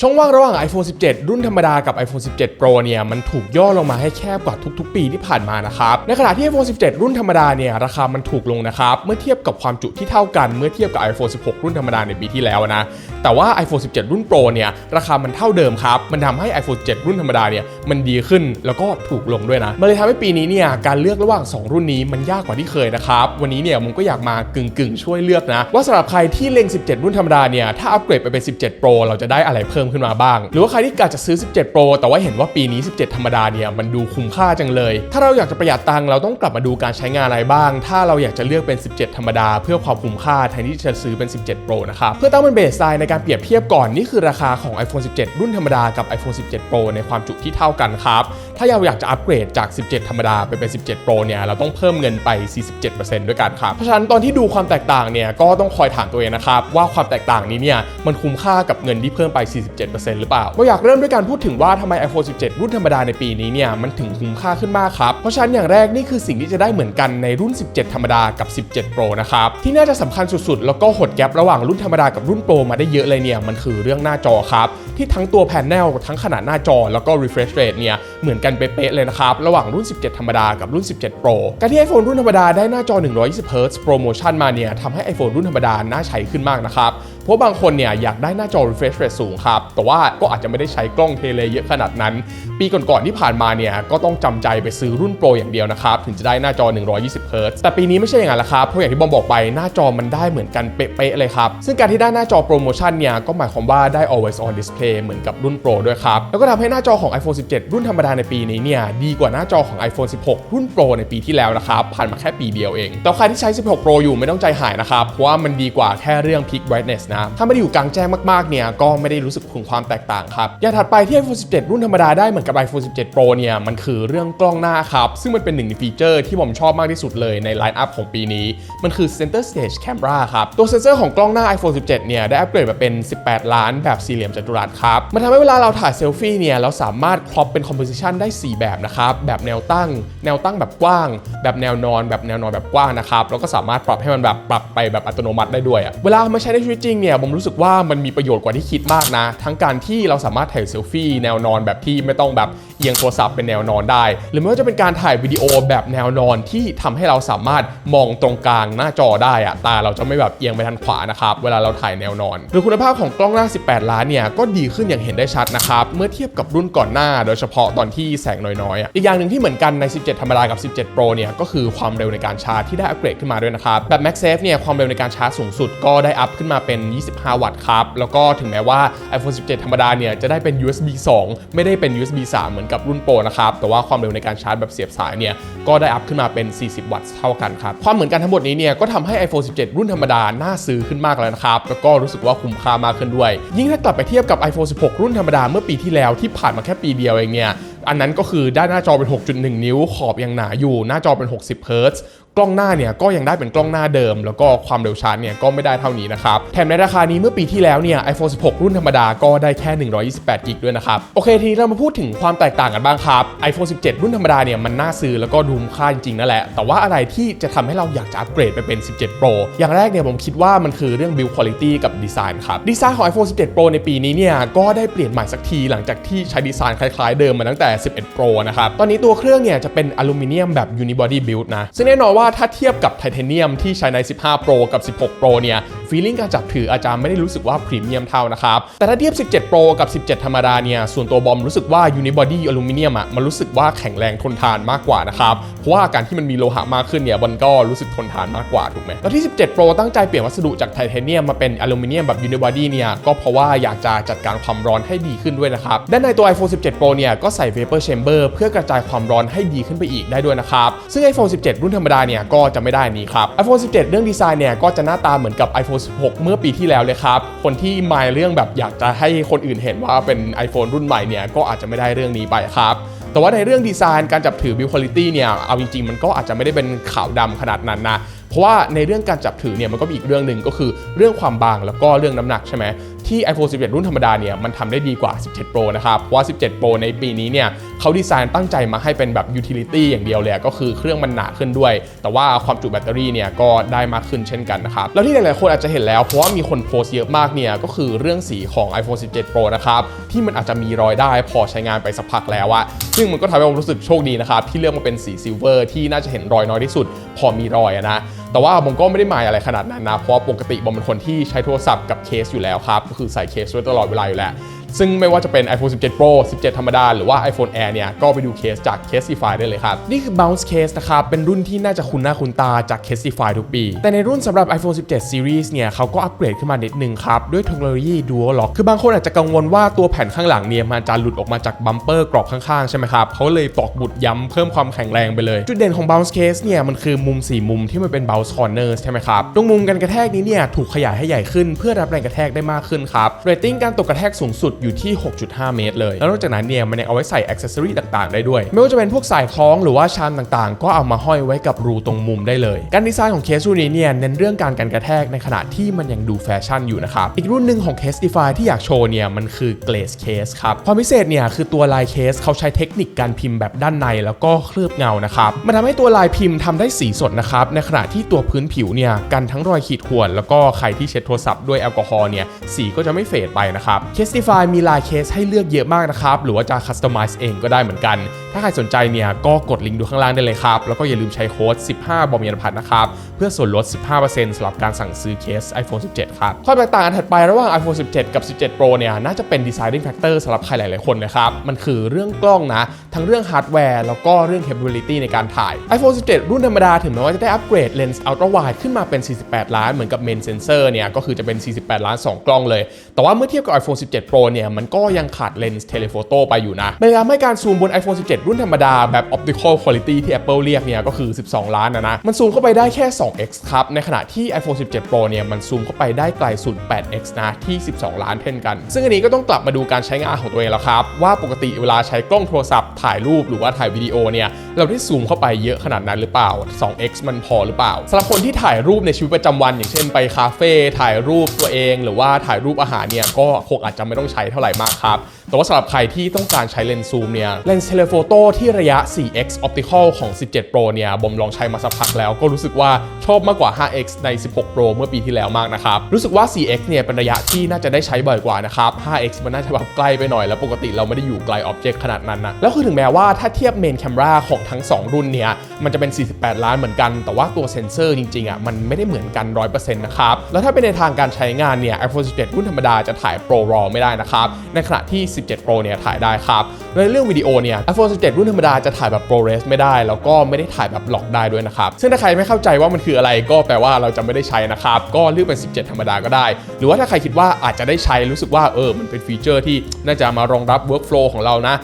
ช่องว่างระหว่าง iPhone 17 รุ่นธรรมดากับ iPhone 17 Pro เนี่ยมันถูกย่อลงมาให้แคบกว่าทุกๆ ปีที่ผ่านมานะครับ ในขณะที่ iPhone 17 รุ่นธรรมดาเนี่ยราคามันถูกลงนะครับ เมื่อเทียบกับความจุที่เท่ากันเมื่อเทียบกับ iPhone 16 รุ่นธรรมดาในปีที่แล้วนะ แต่ว่า iPhone 17 รุ่น Pro เนี่ยราคามันเท่าเดิมครับ มันทำให้ iPhone 17 รุ่นธรรมดาเนี่ยมันดีขึ้นแล้วก็ถูกลงด้วยนะมันเลยทำให้ปีนี้เนี่ยการเลือกระหว่าง 2 รุ่นนี้มันยากกว่าที่เคยนะครับ วันนี้เนี่ยผมก็อยากมากึ่งๆช่วยเลือกนะว่าสำหรับใครที่เล็ง 17 รุ่นธรรมดาเนี่ยถ้าอัปเกรดไปเป็น 17 Pro เราจะได้อะไรเพิ่มขึ้นมาบ้าง หรือว่าใครที่กะจะซื้อ 17 Pro แต่ว่าเห็นว่าปีนี้ 17 ธรรมดาเนี่ยมันดูคุ้มค่าจังเลย ถ้าเราอยากจะประหยัดตังค์เราต้องกลับมาดูการใช้งานอะไรบ้าง ถ้าเราอยากจะเลือกเป็น 17 ธรรมดา เพื่อความคุ้มค่าแทนที่จะซื้อเป็น 17 Pro นะครับเพื่อตั้งเป็นเบสไซน์ในการเปรียบเทียบก่อนนี่คือราคาของ iPhone 17 รุ่นธรรมดากับ iPhone 17 Pro ในความจุที่เท่ากันครับถ้าเราอยากจะอัปเกรดจาก 17 ธรรมดาไปเป็น 17 Pro เนี่ย เราต้องเพิ่มเงินไป 47%ด้วยกันครับ เพราะฉะนั้นตอนที่ดูความแตกต่างเนี่ย ก็ต้องคอยถามตัวเองนะครับ ว่าความแตกต่างนี้เนี่ย มันคุ้มค่ากับเงินที่เพิ่มไป 47%หรือเปล่าก็อยากเริ่มด้วยการพูดถึงว่าทำไม iPhone 17 รุ่นธรรมดาในปีนี้เนี่ย มันถึงคุ้มค่าขึ้นมากครับ เพราะฉะนั้นอย่างแรกนี่คือสิ่งที่จะได้เหมือนกันในรุ่น 17 ธรรมดากับ 17 Pro นะครับ ที่น่าจะสำคัญสุดๆ แล้วก็หดแกลบระหว่างรุ่นธรรมดากับรุ่น Pro มาได้เยอะเลยเนี่ย มันคือเรื่องหน้าจอครับ ที่ทั้งตัวแผนแนลทั้งขนาดหน้าจอแล้วก็ refresh rate เนี่ยเหมือนกันเป๊ะเลยนะครับระหว่างรุ่น 17 ธรรมดากับรุ่น 17 Pro การที่ iPhone รุ่นธรรมดาได้หน้าจอ 120 Hz โปรโมชั่นมาเนี่ยทำให้ iPhone รุ่นธรรมดาน่าใช้ขึ้นมากนะครับ เพราะบางคนเนี่ยอยากได้หน้าจอ refresh rate สูงครับ แต่ว่าก็อาจจะไม่ได้ใช้กล้องเทเลเยอะขนาดนั้น ปีก่อนๆที่ผ่านมาเนี่ยก็ต้องจำใจไปซื้อรุ่นโปรอย่างเดียวนะครับ ถึงจะได้หน้าจอ 120 Hz แต่ปีนี้ไม่ใช่อย่างนั้นละครับ เพราะอย่างที่บอมบอกไปหน้าจอมันได้เหมือนกันเป๊ะๆเลยครับ ซึ่งการที่ได้หน้าจอโปรโมชั่นเนี่ยก็หมายความว่าได้ always on display เหมือนกับรุ่นโปรด้วยครับ แล้วก็ทำให้หน้าจอของ iPhone 17 รุ่นธรรมดาในปีนี้เนี่ยดีกว่าหน้าจอของ iPhone 16 รุ่นโปรในปีที่แล้วนะครับผ่านมาแค่ปีเดียวเองแต่ใครที่ใช้ 16 Pro อยู่ไม่ต้องใจหายนะครับเพราะว่ามันดีกว่าแค่เรื่อง peak brightness นะถ้าไม่ได้อยู่กลางแจ้งมากๆเนี่ยก็ไม่ได้รู้สึกถึงความแตกต่างครับอย่างถัดไปที่ iPhone 17 รุ่นธรรมดาได้เหมือนกับ iPhone 17 Pro เนี่ยมันคือเรื่องกล้องหน้าครับ ซึ่งมันเป็นหนึ่งในฟีเจอร์ที่ผมชอบมากที่สุดเลยในไลน์อัพของปีนี้ มันคือ Center Stage Camera ครับ ตัวเซนเซอร์ของกล้องหน้า iPhone 17 เนี่ยได้อัปเกรดมาเป็น 18 ล้านแบบสี่เหลี่ยมจัตุรัสครับ มันทำให้เวลาเราถ่ายเซลฟี่เนี่ยเราสามารถครอปเป็น composition ได้ 4 แบบนะครับ แบบแนวตั้ง แนวตั้งแบบกว้าง แบบแนวนอน แบบแนวนอนแบบกว้างนะครับแล้วก็สามารถปรับให้มันแบบปรับไปแบบอัตโนมัติได้ด้วยอะเวลามาใช้ในชีวิตจริงเนี่ยผมรู้สึกว่ามันมีประโยชน์กว่าที่คิดมากนะ ทั้งการที่เราสามารถถ่ายเซลฟี่แนวนอนแบบที่ไม่ต้องแบบ เอียงโทรศัพท์เป็นแนวนอนได้ หรือไม่ว่าจะเป็นการถ่ายวิดีโอแบบแนวนอนที่ทำให้เราสามารถมองตรงกลางหน้าจอได้อะตาเราจะไม่แบบเอียงไปทางขวานะครับเวลาเราถ่ายแนวนอน หรือคุณภาพของกล้องหน้า 18 ล้านเนี่ยก็ดีขึ้นอย่างเห็นได้ชัดนะครับเมื่อเทียบกับรุ่นก่อนหน้า โดยเฉพาะตอนที่แสงน้อยๆอ,อีกอย่างหนึ่งที่เหมือนกันใน 17 ธรรมดากับ 17 Pro เนี่ยก็คือความเร็วในการชาร์จที่ได้อัปเกรดขึ้นมาด้วยนะครับแบบ MagSafe เนี่ยความเร็วในการชาร์จสูงสุดก็ได้อัพขึ้นมาเป็น 25 วัตต์ครับแล้วก็ถึงแม้ว่า iPhone 17 ธรรมดาเนี่ยจะได้เป็น USB 2 ไม่ได้เป็น USB 3 เหมือนกับรุ่นโปรนะครับ แต่ว่าความเร็วในการชาร์จแบบเสียบสายเนี่ยก็ได้อัพขึ้นมาเป็น 40 วัตต์เท่ากันครับ ความเหมือนกันทั้งหมดนี้เนี่ยก็ทำให้ iPhone 17 รุ่นธรรมดา น่าซื้อขึ้นมากแล้วนะครับ แล้วก็รู้สึกว่าคุ้มค่ามากขึ้นด้วย ยิ่งถ้ากลับไปเทียบกับ iPhone 16 รุ่นธรรมดาเมื่อปีที่แล้วที่ผ่านมาแค่ปีเดียวเองเนี่ยอันนั้นก็คือได้หน้าจอเป็น 6.1 นิ้วขอบยังหนาอยู่ หน้าจอเป็น 60 เฮิร์ตซ์ กล้องหน้าเนี่ยก็ยังได้เป็นกล้องหน้าเดิม แล้วก็ความเร็วชาร์จเนี่ยก็ไม่ได้เท่านี้นะครับ แถมในราคานี้เมื่อปีที่แล้วเนี่ย iPhone 16 รุ่นธรรมดาก็ได้แค่ 128กิกด้วยนะครับ โอเค ทีนี้เรามาพูดถึงความแตกต่างกันบ้างครับ iPhone 17 รุ่นธรรมดาเนี่ยมันน่าซื้อแล้วก็ดูมค่าจริงๆนั่นแหละ แต่ว่าอะไรที่จะทำให้เราอยากจะอัปเกรดไปเป็น 17 Pro อย่างแรกเนี่ยผมคิดว่ามันคือเรื่อง build quality กับดีไซน์ครับ ดีไซน์ของ iPhone 17 Pro ในปีนี้เนี่ยก็ได้เปลี่ยนใหม่สักทีหลังจากที่ใช้ดีไซน์คล้ายๆเดิมมาตั้งแต่ 11 Pro นะครับ ตอนนี้ตัวเครื่องเนี่ยจะเป็นอลูมิเนียมแบบ unibody build นะ ซึ่งแน่นอนว่าาถ้าเทียบกับไทเทเนียมที่ใช้ใน 15 Pro กับ 16 Pro เนี่ย ฟีลลิ่งการจับถืออาจารย์ไม่ได้รู้สึกว่าพรีเมียมเท่านะครับ แต่ถ้าเทียบ 17 Pro กับ 17 ธรรมดาเนี่ย ส่วนตัวบอมรู้สึกว่า unibody อลูมิเนียมอะมันรู้สึกว่าแข็งแรงทนทานมากกว่านะครับ เพราะว่าการที่มันมีโลหะมากขึ้นเนี่ยมันก็รู้สึกทนทานมากกว่าถูกไหมแล้วที่ 17 Pro ตั้งใจเปลี่ยนวัสดุจากไทเทเนียมมาเป็นอลูมิเนียมแบบ unibody เนี่ยก็เพราะว่าอยากจะจัดการความร้อนให้ดีขึ้นด้วยนะครับด้านในตัว iPhone 17 Pro เนี่ยก็ใส่ vapor chamber เพื่อกระจายความร้อนให้ดีขึ้นไปอีกได้ด้วยนะครับซึ่ง iPhone 17 รุ่นธรรมดาเนี่ยก็จะไม่ได้นนี้ครับ iPhone 17 เรื่องดีไซน์เนี่ยก็จะหน้าตาเหมือนกับ iPhone 16 เมื่อปีที่แล้วเลยครับ คนที่มายเรื่องแบบอยากจะให้คนอื่นเห็นว่าเป็น iPhone รุ่นใหม่เนี่ยก็อาจจะไม่ได้เรื่องนี้ไปครับแต่ว่าในเรื่องดีไซน์การจับถือบิวคุณลิตี้เนี่ย เอาจริงๆ มันก็อาจจะไม่ได้เป็นขาวดำขนาดนั้นนะ เพราะว่าในเรื่องการจับถือเนี่ยมันก็มีอีกเรื่องหนึ่งก็คือเรื่องความบางแล้วก็เรื่องน้ำหนักใช่ไหม ที่ iPhone 11 รุ่นธรรมดาเนี่ยมันทำได้ดีกว่า 17 Pro นะครับ เพราะว่า 17 Pro ในปีนี้เนี่ยเขาดีไซน์ตั้งใจมาให้เป็นแบบ utility อย่างเดียวเลยก็คือเครื่องมันหนาขึ้นด้วย แต่ว่าความจุแบตเตอรี่เนี่ยก็ได้มากขึ้นเช่นกันนะครับ แล้วที่หลายๆคนอาจจะเห็นแล้ว เพราะว่ามีคนโพสต์เยอะมากเนี่ยก็คือเรื่องสีของ iPhone 17 Pro นะครับที่มันอาจจะมีรอยได้พอใช้งานไปสักพักแล้วอะซึ่งมันก็ทำให้ผมรู้สึกโชคดีนะครับที่เลือกมาเป็นสีซิลเวอร์ที่น่าจะเห็นรอยน้อยที่สุด พอมีรอยอะนะแต่ว่าผมก็ไม่ได้หมายอะไรขนาดนั้นนะเพราะปกติผมเป็นคนที่ใช้โทรศัพท์กับเคสอยู่แล้วครับก็คือใส่เคสไว้ตลอดเวลาอยู่แล้ว ซึ่งไม่ว่าจะเป็น iPhone 17 Pro 17 ธรรมดา หรือว่า iPhone Air เนี่ย ก็ไปดูเคสจาก Caseify ได้เลยครับ นี่คือ Bounce Case นะครับ เป็นรุ่นที่น่าจะคุ้นหน้าคุ้นตาจาก Caseify ทุกปี แต่ในรุ่นสำหรับ iPhone 17 Series เนี่ยเขาก็อัปเกรดขึ้นมานิดนึงครับ ด้วยเทคโนโลยี Dual Lock คือบางคนอาจจะกังวลว่าตัวแผ่นข้างหลังเนี่ยมันจะหลุดออกมาจากบัมเปอร์กรอบข้างๆใช่ไหมครับเขาเลยตอกบุดย้ำเพิ่มความแข็งแรงไปเลย จุดเด่นของ Bounce Case เนี่ยมันคือมุม 4 มุมที่มันเป็น Bounce Corner ใช่ไหมครับตรงมุมกันกระแทกนี้เนี่ยถูกขยายให้ใหญ่ขึ้นเพื่อรับแรงกระแทกได้มากขึ้นครับเรตติ้งการตกกระแทกสูงสุดอยู่ที่ 6.5 เมตรเลย แล้วนอกจากนั้นเนี่ยมันยังเอาไว้ใส่อ c เซสซอรี่ต่างๆ ได้ด้วย ไม่ว่าจะเป็นพวกสายคล้องหรือว่าชามต่างๆ ก็เอามาห้อยไว้กับรูตรงมุมได้เลย การดีไซน์ของเคสรุ่นนี้เนี่ยเน้นเรื่องการกันกระแทกในขณะที่มันยังดูแฟชั่นอยู่นะครับ อีกรุ่นหนึ่งของ Case Defy ที่อยากโชว์เนี่ยมันคือ Glaze Case ครับความพิเศษเนี่ยคือตัวลายเคสเขาใช้เทคนิคการพิมพ์แบบด้านในแล้วก็เคลือบเงานะครับมันทำให้ตัวลายพิมพ์ทำได้สีสดนะครับในขณะที่ตัวพื้นผิวเนี่ยกันทั้งรอยขีดข่วนแล้วก็ใครที่เช็ดโทรศัพท์ด้วยแอลกอฮอล์เนี่ยสีก็จะไม่เฟดไปนะครับ Case Defy มีลายเคสให้เลือกเยอะมากนะครับ หรือว่าจะคัสตอมไมซ์เองก็ได้เหมือนกัน ถ้าใครสนใจเนี่ยก็กดลิงก์ดูข้างล่างได้เลยครับ แล้วก็อย่าลืมใช้โค้ด 15 บอมยันพัฒนะครับ เพื่อส่วนลด 15%สำหรับการสั่งซื้อเคส iPhone 17 ครับ ข้อแตกต่างอันถัดไประหว่าง iPhone 17 กับ 17 Pro เนี่ยน่าจะเป็น deciding factor สำหรับใครหลาย ๆ คนนะครับ มันคือเรื่องกล้องนะ ทั้งเรื่องฮาร์ดแวร์แล้วก็เรื่อง capability ในการถ่าย iPhone 17 รุ่นธรรมดาถึงแม้ว่าจะได้อัปเกรดเลนส์ ultra wide ขึ้นมาเป็น 48 ล้านเหมือนกับ main sensor เนี่ยก็คือจะเป็น 48 ล้าน 2 กล้องเลย แต่ว่าเมื่อเทียบกับ iPhone 17 Pro เนี่ยมันก็ยังขาดเลนส์ telephoto ไปอยู่นะมันทำให้การซูมบน iPhone 17รุ่นธรรมดาแบบ optical quality ที่ Apple เรียกเนี่ยก็คือ 12 ล้านนะนะ มันซูมเข้าไปได้แค่ 2x ครับ ในขณะที่ iPhone 17 Pro เนี่ยมันซูมเข้าไปได้ไกลสุด 8x นะที่ 12 ล้านเช่นกัน ซึ่งอันนี้ก็ต้องกลับมาดูการใช้งานของตัวเองแล้วครับ ว่าปกติเวลาใช้กล้องโทรศัพท์ถ่ายรูปหรือว่าถ่ายวิดีโอเนี่ยเราได้ซูมเข้าไปเยอะขนาดนั้นหรือเปล่า 2x มันพอหรือเปล่าสำหรับคนที่ถ่ายรูปในชีวิตประจำวัน อย่างเช่นไปคาเฟ่ถ่ายรูปตัวเอง หรือว่าถ่ายรูปอาหารเนี่ยก็คงอาจจะไม่ต้องใช้เท่าไหร่มากครับแต่ว่าสำหรับใครที่ต้องการใช้เลนส์ซูมเนี่ยเลนส์เทเลโฟโตที่ระยะ 4x optical ของ 17 Pro เนี่ยบอมลองใช้มาสักพักแล้วก็รู้สึกว่าชอบมากกว่า 5x ใน 16 Pro เมื่อปีที่แล้วมากนะครับ รู้สึกว่า 4x เนี่ยเป็นระยะที่น่าจะได้ใช้บ่อยกว่านะครับ 5x มันน่าจะแบบใกล้ไปหน่อยแล้วปกติเราไม่ได้อยู่ไกลอ็อบเจกต์ขนาดนั้นนะ แล้วคือถึงแม้ว่าถ้าเทียบเมนแคมราของทั้ง 2 รุ่นเนี่ยมันจะเป็น 48 ล้านเหมือนกัน แต่ว่าตัวเซนเซอร์จริงๆอะมันไม่ได้เหมือนกัน 100%นะครับ แล้วถ้าเป็นในทางการใช้งานเนี่ย iPhone 17 รุ่นธรรมดาจะถ่าย Pro RAW ไม่ได้นะครับในขณะที่ 17 Pro เนี่ยถ่ายได้ครับในเรื่องวิดีโอเนี่ย iPhone 17รุ่นธรรมดาจะถ่ายแบบ ProRes ไม่ได้ แล้วก็ไม่ได้ถ่ายแบบหลอกได้ด้วยนะครับ ซึ่งถ้าใครไม่เข้าใจว่ามันคืออะไรก็แปลว่าเราจะไม่ได้ใช้นะครับ ก็เลือกเป็น 17 ธรรมดาก็ได้ หรือว่าถ้าใครคิดว่าอาจจะได้ใช้รู้สึกว่าเออมันเป็นฟีเจอร์ที่น่าจะมารองรับ workflow ของเรานะ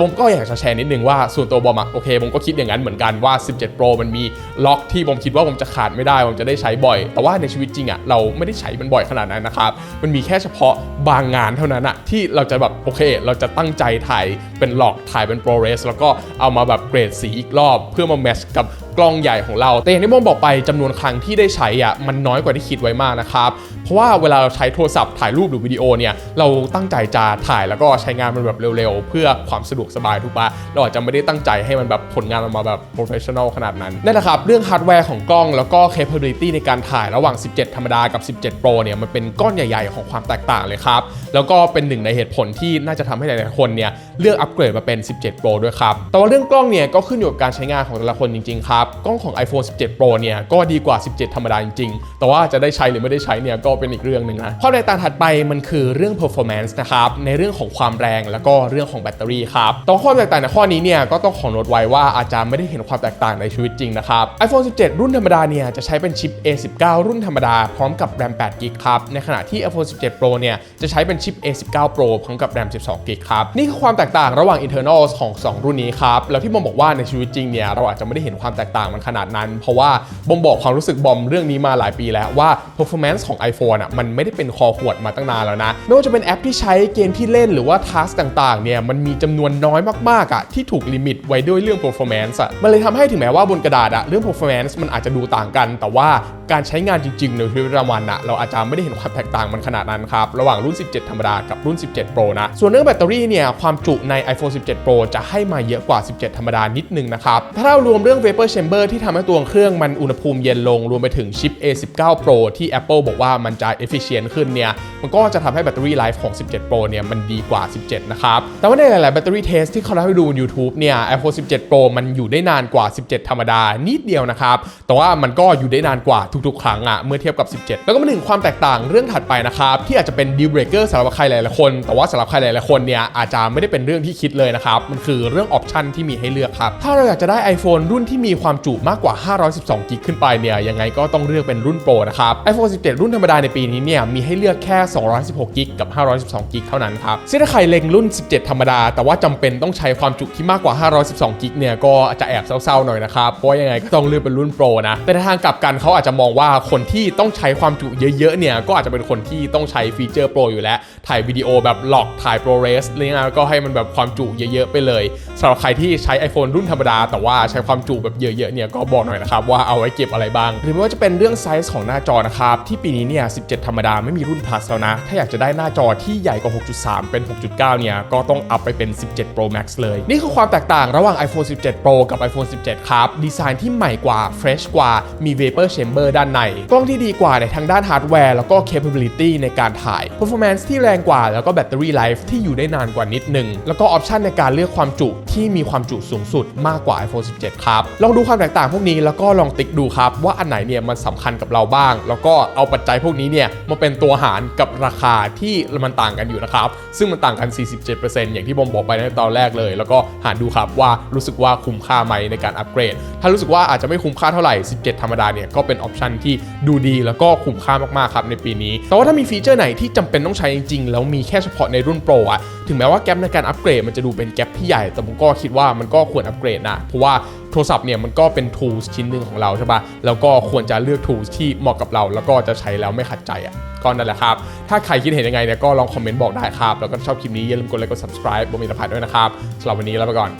ผมก็อยากจะแชร์นิดนึงว่าส่วนตัวบอมอะโอเคผมก็คิดอย่างนั้นเหมือนกันว่า 17 Pro มันมีล็อกที่ผมคิดว่าผมจะขาดไม่ได้ผมจะได้ใช้บ่อย แต่ว่าในชีวิตจริงอะเราไม่ได้ใช้มันบ่อยขนาดนั้นนะครับ มันมีแค่เฉพาะบางงานเท่านั้นอะที่เราจะแบบโอเค เราจะตั้งใจถ่ายเป็นล็อกถ่ายเป็น ProRes แล้วก็เอามาแบบเกรดสีอีกรอบ เพื่อมาแมทช์กับ กล้องใหญ่ของเรา แต่อย่างที่ผมบอกไปจำนวนครั้งที่ได้ใช้อะมันน้อยกว่าที่คิดไว้มากนะครับ เพราะว่าเวลาเราใช้โทรศัพท์ถ่ายรูปหรือวิดีโอเนี่ยเราตั้งใจจะถ่ายแล้วก็ใช้งานมันแบบเร็วๆ เพื่อความสะดวกสบายถูกปะเราอาจจะไม่ได้ตั้งใจให้มันแบบผลงานออกมาแบบ professional ขนาดนั้นนั่นแหละครับเรื่องฮาร์ดแวร์ของกล้องแล้วก็ capability ในการถ่ายระหว่าง 17 ธรรมดากับ 17 Pro เนี่ยมันเป็นก้อนใหญ่ ๆ ของความแตกต่างเลยครับแล้วก็เป็นหนึ่งในเหตุผลที่น่าจะทำให้หลายๆคนเนี่ยเลือกอัปเกรดมาเป็น 17 Pro ด้วยครับแต่ว่าเรื่องกล้องเนี่ยก็ขึ้นอยู่กับการใช้งานของแต่ละคนจริงๆครับกล้องของ iPhone 17 Pro เนี่ยก็ดีกว่า 17 ธรรมดาจริงๆ แต่ว่าจะได้ใช้หรือไม่ได้ใช้เนี่ยก็เป็นอีกเรื่องหนึ่งนะข้อแตกต่างถัดไปมันคือเรื่อง performance นะครับในเรื่องของความแรงแล้วก็เรื่องของแบตเตอรี่ครับแต่ว่าข้อแตกต่างในข้อนี้เนี่ยก็ต้องขอโน้ตไว้ว่าอาจจะไม่ได้เห็นความแตกต่างในชีวิตจริงนะครับ iPhone 17 รุ่นธรรมดาเนี่ยจะใช้เป็นชิป A19 รุ่นธรรมดาพร้อมกับ RAM 8 g b ครับในขณะที่ iPhone 17 Pro เนี่ยจะใช้เป็นชิป A19 Pro พร้อมกับ RAM 12 g b ครับนี่คือความแตกต่างระหว่าง internals ของ 2 รุ่นนี้ครับแล้วที่ผมบอกว่าในชีวิตจริงเนี่ยเราอาจจะไม่ได้เห็นความแตกต่างมันขนาดนั้น เพราะว่าบอมบอกความรู้สึกบอมเรื่องนี้มาหลายปีแล้วว่า performance ของ iPhone อะมันไม่ได้เป็นคอขวดมาตั้งนานแล้วนะ ไม่ว่าจะเป็นแอปที่ใช้เกมที่เล่นหรือว่าทัสต่างๆเนี่ยมันมีจำนวนน้อยมากๆอะที่ถูกลิมิตไว้ด้วยเรื่อง performance อะมันเลยทำให้ถึงแม้ว่าบนกระดาษอะเรื่อง performance มันอาจจะดูต่างกัน แต่ว่าการใช้งานจริงๆ ในชีวิตประจำวันอะเราอาจจะไม่ได้เห็นความแตกต่างมันขนาดนั้นครับระหว่างรุ่น 17 ธรรมดากับรุ่น 17 Pro นะส่วนเรื่องแบตเตอรี่เนี่ยความจุใน iPhone 17 Pro จะให้มาเยอะกว่า 17 ธรรมดานิดนึงนะครับถ้าเรารวมเรื่อง vapor chamber เบอร์ที่ทำให้ตัวเครื่องมันอุณหภูมิเย็นลง รวมไปถึงชิป A19 Pro ที่ Apple บอกว่ามันจะ efficient ขึ้นเนี่ย มันก็จะทำให้แบตเตอรี่ไลฟ์ของ 17 Pro เนี่ย มันดีกว่า 17 นะครับ แต่ว่าในหลาย ๆ แบตเตอรี่เทสที่เขาเล่าให้ดูบน YouTube เนี่ย iPhone 17 Pro มันอยู่ได้นานกว่า 17 ธรรมดา นิดเดียวนะครับ แต่ว่ามันก็อยู่ได้นานกว่าทุก ๆ ครั้งอะเมื่อเทียบกับ 17 แล้วก็มาถึงความแตกต่างเรื่องถัดไปนะครับที่อาจจะเป็น deal breaker สำหรับใครหลาย ๆ คน แต่ว่าสำหรับใครหลาย ๆ คนเนี่ยอาจจะไม่ได้เป็นเรื่องที่คิดเลยนะครับมันคือเรื่องออปชันที่มีให้เลือกครับถ้าเราอยากจะได้ iPhone รุ่นที่มีความจุมากกว่า 512กิกขึ้นไปเนี่ยยังไงก็ต้องเลือกเป็นรุ่น Pro นะครับ iPhone 17 รุ่นธรรมดาในปีนี้เนี่ยมีให้เลือกแค่ 216กิกกับ 512กิกเท่านั้นครับซึ่งถ้าใครเล็งรุ่น 17 ธรรมดา แต่ว่าจำเป็นต้องใช้ความจุที่มากกว่า 512กิกเนี่ยก็จะแอบเศร้าๆหน่อยนะครับเพราะยังไงก็ต้องเลือกเป็นรุ่น Pro นะแต่ในทางกลับกันเขาอาจจะมองว่าคนที่ต้องใช้ความจุเยอะๆเนี่ยก็อาจจะเป็นคนที่ต้องใช้ฟีเจอร์ Pro อยู่แล้วถ่ายวิดีโอแบบหลอกถ่าย ProRes อะไรเงี้ยก็ให้มันแบบความจุเยอะๆไปเลยสำหรับใครที่ใช้ iPhone รุ่นธรรมดา แต่ว่าใช้ความจุแบบเยอะๆเนี่ยก็บอกหน่อยนะครับว่าเอาไว้เก็บอะไรบ้าง หรือไม่ว่าจะเป็นเรื่องไซส์ของหน้าจอนะครับที่ปีนี้เนี่ย 17 ธรรมดาไม่มีรุ่น Plus แล้วนะ ถ้าอยากจะได้หน้าจอที่ใหญ่กว่า 6.3 เป็น 6.9 เนี่ย ก็ต้องอัพไปเป็น 17 Pro Max เลย นี่คือความแตกต่างระหว่าง iPhone 17 Pro กับ iPhone 17 ครับ ดีไซน์ที่ใหม่กว่า fresh กว่า มี Vapor Chamber ด้านใน กล้องที่ดีกว่าในทางด้านฮาร์ดแวร์แล้วก็ capability ในการถ่าย performance ที่แรงกว่าแล้วก็แบตเตอรี่ไลฟ์ที่อยู่ได้นานกว่านิดนึง แล้วก็ออปชันในการเลือกความจุที่มีความจุสูงสุดมากกว่า iPhone 17 ครับ ลองดูความแตกต่างพวกนี้แล้วก็ลองติ๊กดูครับ ว่าอันไหนเนี่ยมันสำคัญกับเราบ้าง แล้วก็เอาปัจจัยพวกนี้เนี่ยมาเป็นตัวหารกับราคาที่มันต่างกันอยู่นะครับ ซึ่งมันต่างกัน 47%อย่างที่บอมบอกไปในตอนแรกเลย แล้วก็หารดูครับว่ารู้สึกว่าคุ้มค่าไหมในการอัปเกรด ถ้ารู้สึกว่าอาจจะไม่คุ้มค่าเท่าไหร่ 17 ธรรมดาเนี่ยก็เป็นออปชันที่ดูดีแล้วก็คุ้มค่ามากๆครับในปีนี้ แต่ว่าถ้ามีฟีเจอร์ไหนที่จำเป็นต้องใช้จริงๆแล้วมีแค่เฉพาะในรุ่นโปรอะถึงแม้ว่าแกลในการอัปเกรดมันจะดูเป็นแกลที่ใหญ่ แต่ผมก็คิดว่ามันก็ควรอัปเกรดนะ เพราะว่าโทรศัพท์เนี่ยมันก็เป็น tools ชิ้นหนึ่งของเราใช่ปะแล้วก็ควรจะเลือก tools ที่เหมาะกับเรา แล้วก็จะใช้แล้วไม่ขัดใจอะก็นั่นแหละครับ ถ้าใครคิดเห็นยังไงเนี่ยก็ลองคอมเมนต์บอกได้ครับ แล้วก็ชอบคลิปนี้อย่าลืมกดไลค์กด subscribe บนมิตรพัฒด้วยนะครับสำหรับวันนี้ลาไปก่อน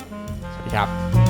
สวัสดีครับ